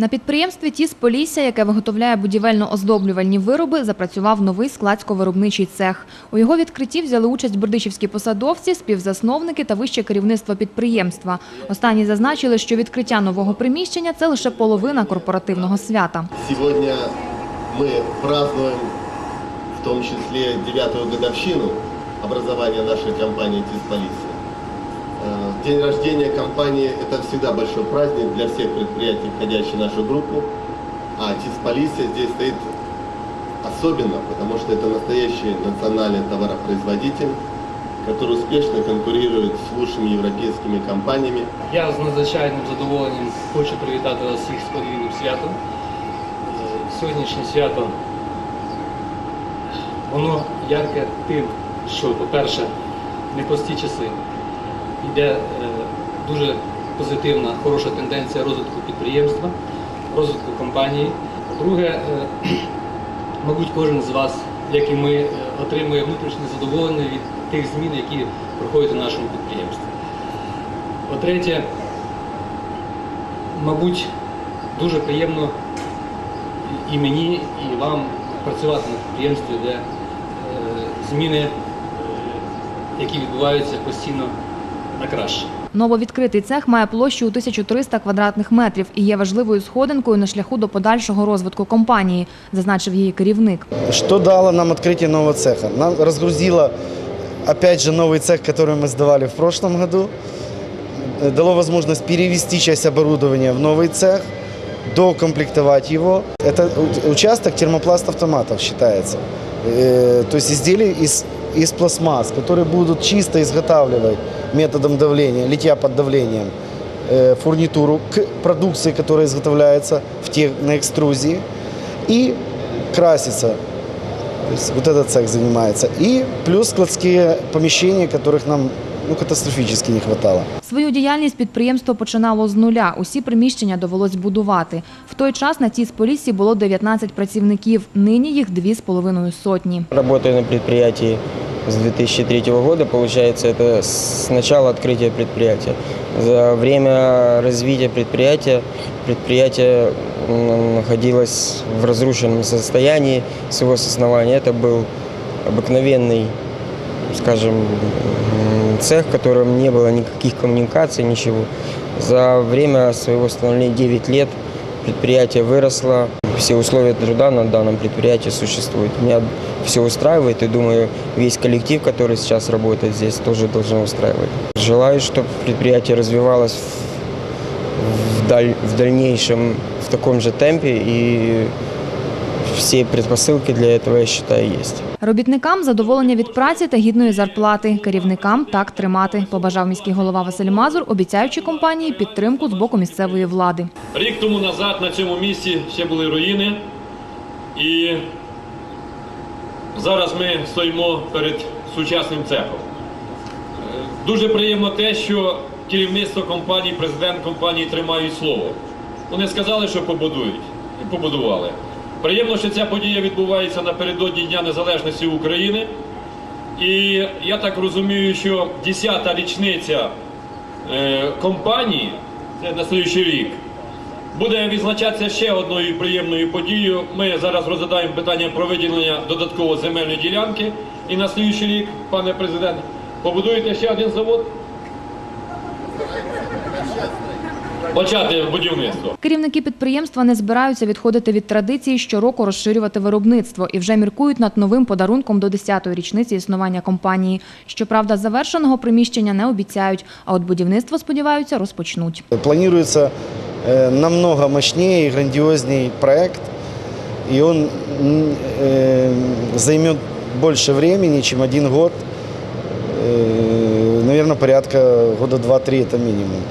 На підприємстві «Тіс Полісся», яке виготовляє будівельно-оздоблювальні вироби, запрацював новий складсько-виробничий цех. У його відкритті взяли участь бердичівські посадовці, співзасновники та вище керівництво підприємства. Останні зазначили, що відкриття нового приміщення – це лише половина корпоративного свята. Сегодня мы празднуем в том числе девятую годовщину образования нашей компании «Тисполиция». Э, День рождения компании – это всегда большой праздник для всех предприятий, входящих в нашу группу. А «Тисполиция» здесь стоит особенно, потому что это настоящий национальный товаропроизводитель, который успешно конкурирует с лучшими европейскими компаниями. Я з надзвичайним задоволенням хочу привітати вас всіх з подвійним святом. Е, Сьогоднішнє свято воно ярке тим, що, по-перше, непрості часи. Йде е, дуже позитивна, хороша тенденція розвитку підприємства, розвитку компанії. По-друге, е, мабуть, кожен з вас, як і ми, е, отримує внутрішнє задоволення від тих змін, які проходять у нашому підприємстві. По-третє, мабуть, дуже приємно і мені, і вам працювати на підприємстві, де зміни, які відбуваються постійно на краще. Нововідкритий цех має площу у 1300 квадратних метрів і є важливою сходинкою на шляху до подальшого розвитку компанії, зазначив її керівник. Что дало нам открытие нового цеха? Нам разгрузило, опять же, новый цех, который мы сдавали в прошлом году. Э, Дало возможность перевести часть оборудования в новый цех, докомплектовать его. Это у- участок термопласт автоматов считается. Э, То есть изделия из, из пластмасс, которые будут чисто изготавливать методом давления, литья под давлением, э, фурнитуру к продукции, которая изготовляется в тех, на экструзии, и красится. То есть вот этот цех занимается. И плюс складские помещения, которых нам ну, катастрофически не хватало. Свою діяльність підприємство починало з нуля. Усі приміщення довелось будувати. В той час на тій Поліссі було 19 працівників. Нині їх дві з половиною сотні. Работаю на предприятии с 2003 года, получается, это с начала открытия предприятия. За время развития предприятия предприятие м, находилось в разрушенном состоянии с его основания. Это был обыкновенный, скажем, м, цех, в котором не было никаких коммуникаций, ничего. За время своего становления 9 лет предприятие выросло, все условия труда на данном предприятии существуют. Меня все устраивает и думаю, весь коллектив, который сейчас работает здесь, тоже должен устраивать. Желаю, чтобы предприятие развивалось в, даль- в дальнейшем в таком же темпе и все предпосылки для этого, я считаю, есть. Робітникам задоволення від праці та гідної зарплати. Керівникам так тримати, побажав міський голова Василь Мазур, обіцяючи компанії підтримку з боку місцевої влади. Рік тому назад на цьому місці ще були руїни, і зараз ми стоїмо перед сучасним цехом. Дуже приємно те, що керівництво компанії, президент компанії тримають слово. Вони сказали, що побудують, і побудували. Приємно, що ця подія відбувається напередодні Дня Незалежності України. І я так розумію, що 10-та річниця е, компанії, це на слідуючий рік, буде відзначатися ще одною приємною подією. Ми зараз розглядаємо питання про виділення додатково земельної ділянки. І на слідуючий рік, пане президент, побудуєте ще один завод? Почати будівництво. Керівники підприємства не збираються відходити від традиції щороку розширювати виробництво і вже міркують над новим подарунком до 10-ї річниці існування компанії. Щоправда, завершеного приміщення не обіцяють, а от будівництво, сподіваються, розпочнуть. Планируется э, намного мощнее и грандиозней проект, и он м, э, займет больше времени, чем один год. Наверное, порядка года 2-3 это минимум.